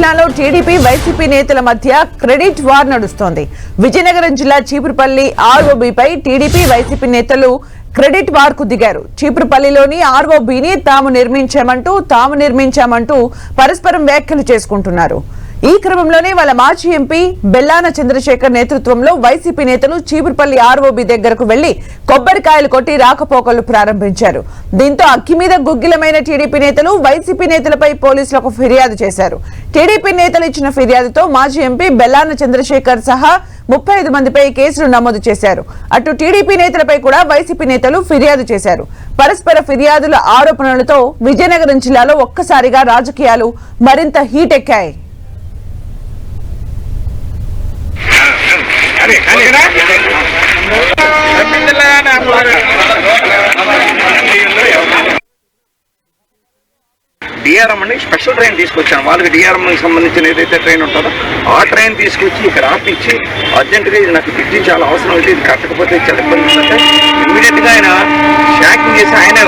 జిల్లాలో TDP YCP నేతల మధ్య క్రెడిట్ వార్ నడుస్తోంది. విజయనగరం జిల్లా చీపురుపల్లి ఆర్ఓబిపై టీడీపీ వైసీపీ నేతలు క్రెడిట్ వార్కు దిగారు. చీపురుపల్లిలోని ఆర్ఓబిని తాము నిర్మించామంటూ తాము నిర్మించామంటూ పరస్పరం వ్యాఖ్యలు చేసుకుంటున్నారు. ఈ క్రమంలోనే వాళ్ళ మాజీ ఎంపీ బెల్లాన చంద్రశేఖర్ నేతృత్వంలో వైసీపీ నేతలు చీపురుపల్లి ఆర్ఓబి దగ్గరకు వెళ్ళి కొబ్బరికాయలు కొట్టి రాకపోకలు ప్రారంభించారు. దీంతో అక్కి మీద గుగ్గిలమైన టీడీపీ నేతలు వైసీపీ నేతలపై పోలీసులకు ఫిర్యాదు చేశారు. టీడీపీ నేతలు ఇచ్చిన ఫిర్యాదుతో మాజీ ఎంపీ బెల్లాన చంద్రశేఖర్ సహా ముప్పై ఐదు మందిపై కేసులు నమోదు చేశారు. అటు టీడీపీ నేతలపై కూడా వైసీపీ నేతలు ఫిర్యాదు చేశారు. పరస్పర ఫిర్యాదుల ఆరోపణలతో విజయనగరం జిల్లాలో ఒక్కసారిగా రాజకీయాలు మరింత హీటెక్కాయి. డిఆర్ఎం అని స్పెషల్ ట్రైన్ తీసుకొచ్చాను. వాళ్ళకి డిఆర్ఎం సంబంధించిన ఏదైతే ట్రైన్ ఉంటుందో ఆ ట్రైన్ తీసుకొచ్చి ఇక్కడ ఆపించి అర్జెంటుగా ఇది నాకు బ్రిడ్జి చాలా అవసరం అయితే ఇది కట్టకపోతే చాలా ఇబ్బంది ఉందంటే ఇమ్మీడియట్గా ఆయన షాకింగ్ చేసి ఆయనే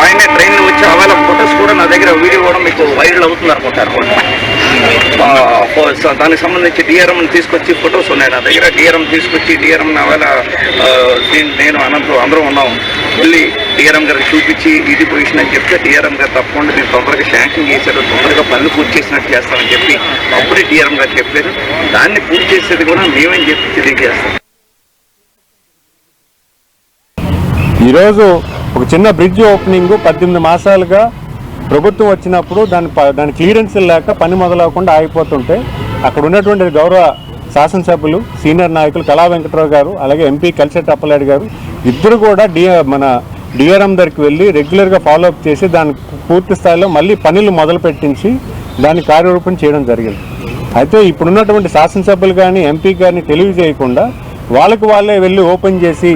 ఆయనే ట్రైన్ వచ్చి అవేళ ఫొటోస్ కూడా నా దగ్గర వీడియో కూడా మీకు వైరల్ అవుతుంది అనుకుంటారు. దానికి సంబంధించి డిఆర్ఎం తీసుకొచ్చి ఫొటోస్ ఉన్నాయి. నా దగ్గర డిఆర్ఎం తీసుకొచ్చి డిఆర్ఎం నా వేళ నేను అనంతరం అందరం ఉన్నాం. వెళ్ళి డిఆర్ఎం గారికి చూపించి ఇది పొజిషన్ అని చెప్తే డిఆర్ఎం గారు తప్పకుండా నేను తొందరగా శాంక్షన్ చేశారు తొందరగా పనులు పూర్తి చేసినట్టు చేస్తానని చెప్పి అప్పుడే డిఆర్ఎం గారు చెప్పారు. దాన్ని పూర్తి చేసేది కూడా మేమేం చెప్పి తెలియజేస్తాం. ఈరోజు ఒక చిన్న బ్రిడ్జ్ ఓపెనింగ్ పద్దెనిమిది మాసాలుగా ప్రభుత్వం వచ్చినప్పుడు దాని ప- దాని క్లియరెన్స్ లేక పని మొదలవకుండా ఆగిపోతుంటే అక్కడ ఉన్నటువంటి గౌరవ శాసనసభ్యులు సీనియర్ నాయకులు కళా వెంకటరావు గారు అలాగే ఎంపీ కలిసెట్ అప్పలాడి గారు ఇద్దరు కూడా డి మన డిఆర్ఎం దగ్గరికి వెళ్ళి రెగ్యులర్గా ఫాలోఅప్ చేసి దాని పూర్తి స్థాయిలో మళ్ళీ పనులు మొదలు పెట్టించి దాన్ని కార్యరూపం చేయడం జరిగింది. అయితే ఇప్పుడున్నటువంటి శాసనసభ్యులు కానీ ఎంపీ కానీ తెలియజేయకుండా వాళ్ళకి వాళ్ళే వెళ్ళి ఓపెన్ చేసి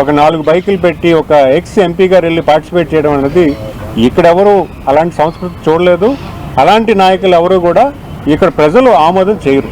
ఒక నాలుగు బైకులు పెట్టి ఒక ఎక్స్ ఎంపీ గారు వెళ్ళి పార్టిసిపేట్ చేయడం అనేది ఇక్కడెవరూ అలాంటి సంస్కృతి చూడలేదు. అలాంటి నాయకులు ఎవరు కూడా ఇక్కడ ప్రజలు ఆమోదం చేయరు.